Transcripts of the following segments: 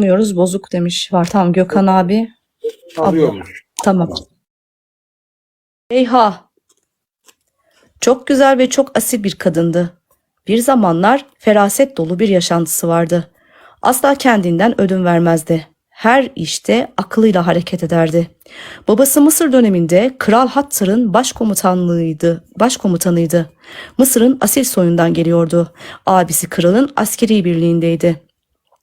Anlıyoruz bozuk demiş. Var tamam Gökhan abi. Alıyormuş. Tamam. Züleyha. Çok güzel ve çok asil bir kadındı. Bir zamanlar feraset dolu bir yaşantısı vardı. Asla kendinden ödün vermezdi. Her işte aklıyla hareket ederdi. Babası Mısır döneminde Kral Hattar'ın başkomutanlığıydı, başkomutanıydı. Mısır'ın asil soyundan geliyordu. Abisi kralın askeri birliğindeydi.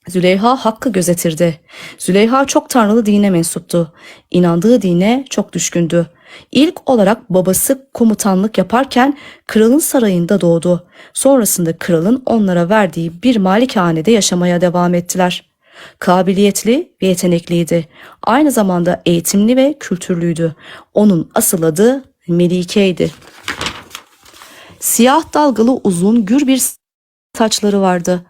Züleyha hakkı gözetirdi. Züleyha çok tanrılı dine mensuptu. İnandığı dine çok düşkündü. İlk olarak babası komutanlık yaparken kralın sarayında doğdu. Sonrasında kralın onlara verdiği bir malikanede yaşamaya devam ettiler. Kabiliyetli ve yetenekliydi. Aynı zamanda eğitimli ve kültürlüydü. Onun asıl adı Melike'ydi. Siyah dalgalı uzun gür bir saçları vardı.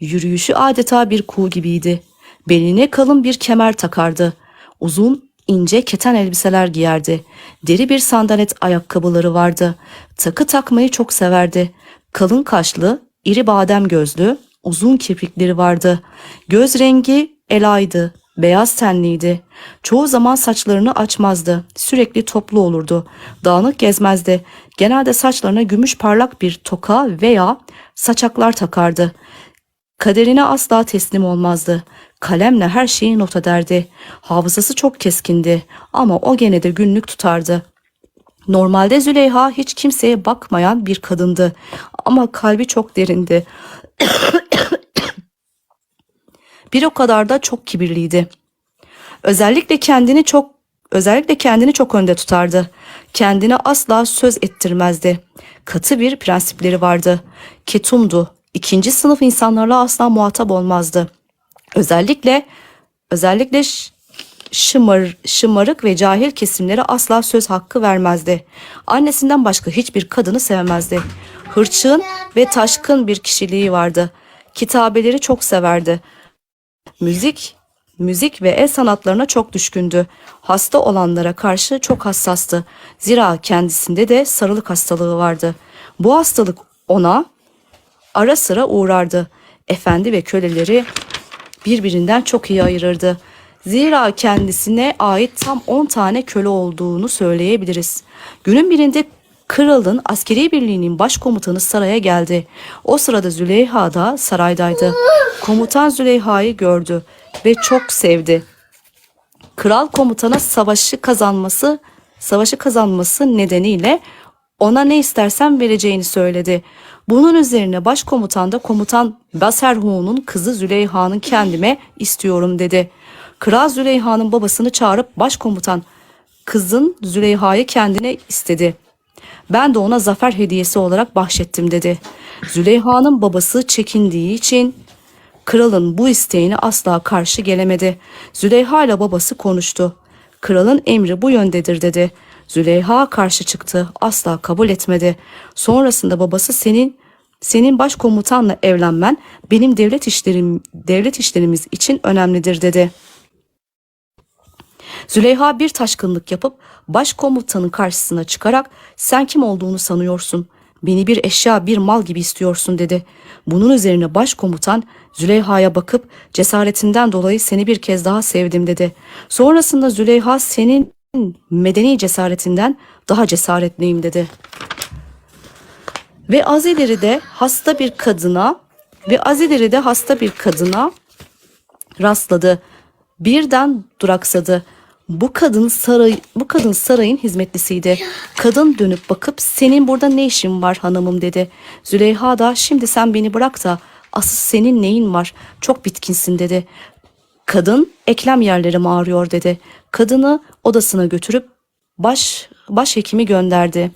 Yürüyüşü adeta bir kuğu gibiydi. Beline kalın bir kemer takardı. Uzun, ince keten elbiseler giyerdi. Deri bir sandalet ayakkabıları vardı. Takı takmayı çok severdi. Kalın kaşlı, iri badem gözlü, uzun kirpikleri vardı. Göz rengi elaydı, beyaz tenliydi. Çoğu zaman saçlarını açmazdı. Sürekli toplu olurdu. Dağınık gezmezdi. Genelde saçlarına gümüş parlak bir toka veya saçaklar takardı. Kaderine asla teslim olmazdı. Kalemle her şeyi not ederdi. Hafızası çok keskindi ama o gene de günlük tutardı. Normalde Züleyha hiç kimseye bakmayan bir kadındı ama kalbi çok derindi. bir o kadar da çok kibirliydi. Özellikle kendini çok özellikle kendini çok önde tutardı. Kendine asla söz ettirmezdi. Katı bir prensipleri vardı. Ketumdu. İkinci sınıf insanlarla asla muhatap olmazdı. Özellikle özellikle şımar, şımarık ve cahil kesimlere asla söz hakkı vermezdi. Annesinden başka hiçbir kadını sevmezdi. Hırçın ve taşkın bir kişiliği vardı. Kitabeleri çok severdi. Müzik, müzik ve el sanatlarına çok düşkündü. Hasta olanlara karşı çok hassastı. Zira kendisinde de sarılık hastalığı vardı. Bu hastalık ona ara sıra uğrardı. Efendi ve köleleri birbirinden çok iyi ayırırdı. Zira kendisine ait tam 10 tane köle olduğunu söyleyebiliriz. Günün birinde kralın askeri birliğinin başkomutanı saraya geldi. O sırada Züleyha da saraydaydı. Komutan Züleyha'yı gördü ve çok sevdi. Kral komutana savaşı kazanması, savaşı kazanması nedeniyle ona ne istersen vereceğini söyledi. Bunun üzerine başkomutan da komutan Baserhu'nun kızı Züleyha'nın kendime istiyorum dedi. Kral Züleyha'nın babasını çağırıp başkomutan kızın Züleyha'yı kendine istedi. Ben de ona zafer hediyesi olarak bahşettim dedi. Züleyha'nın babası çekindiği için kralın bu isteğine asla karşı gelemedi. Züleyha ile babası konuştu. Kralın emri bu yöndedir dedi. Züleyha karşı çıktı. Asla kabul etmedi. Sonrasında babası senin senin başkomutanla evlenmen benim devlet işlerim devlet işlerimiz için önemlidir dedi. Züleyha bir taşkınlık yapıp başkomutanın karşısına çıkarak sen kim olduğunu sanıyorsun? Beni bir eşya bir mal gibi istiyorsun dedi. Bunun üzerine başkomutan Züleyha'ya bakıp cesaretinden dolayı seni bir kez daha sevdim dedi. Sonrasında Züleyha senin medeni cesaretinden daha cesaretliyim dedi. Ve az ileride hasta bir kadına ve az ileride hasta bir kadına rastladı. Birden duraksadı. Bu kadın saray bu kadın sarayın hizmetlisiydi. Kadın dönüp bakıp senin burada ne işin var hanımım dedi. Züleyha da şimdi sen beni bırak da asıl senin neyin var? Çok bitkinsin dedi. Kadın eklem yerlerim ağrıyor dedi. Kadını odasına götürüp baş başhekimi gönderdi.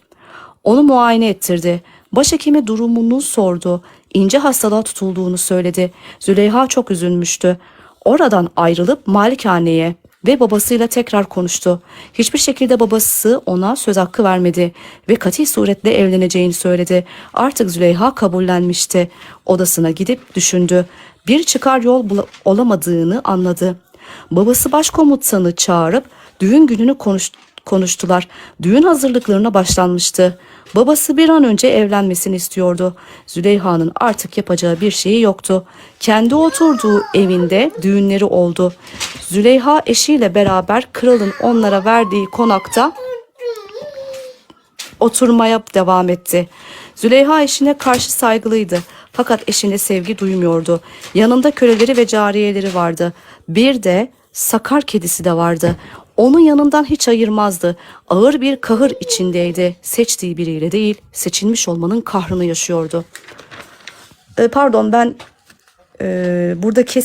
Onu muayene ettirdi. Başhekimi durumunu sordu. İnce hastalığa tutulduğunu söyledi. Züleyha çok üzülmüştü. Oradan ayrılıp malikaneye ve babasıyla tekrar konuştu. Hiçbir şekilde babası ona söz hakkı vermedi ve katı suretle evleneceğini söyledi. Artık Züleyha kabullenmişti. Odasına gidip düşündü. Bir çıkar yol olamadığını anladı. Babası başkomutanı çağırıp düğün gününü konuş konuştular. Düğün hazırlıklarına başlanmıştı. Babası bir an önce evlenmesini istiyordu. Züleyha'nın artık yapacağı bir şeyi yoktu. Kendi oturduğu evinde düğünleri oldu. Züleyha eşiyle beraber kralın onlara verdiği konakta oturmaya devam etti. Züleyha eşine karşı saygılıydı. Fakat eşine sevgi duymuyordu. Yanında köleleri ve cariyeleri vardı. Bir de sakar kedisi de vardı. Onun yanından hiç ayırmazdı. Ağır bir kahır içindeydi. Seçtiği biriyle değil, seçilmiş olmanın kahrını yaşıyordu. E, pardon ben e, burada kes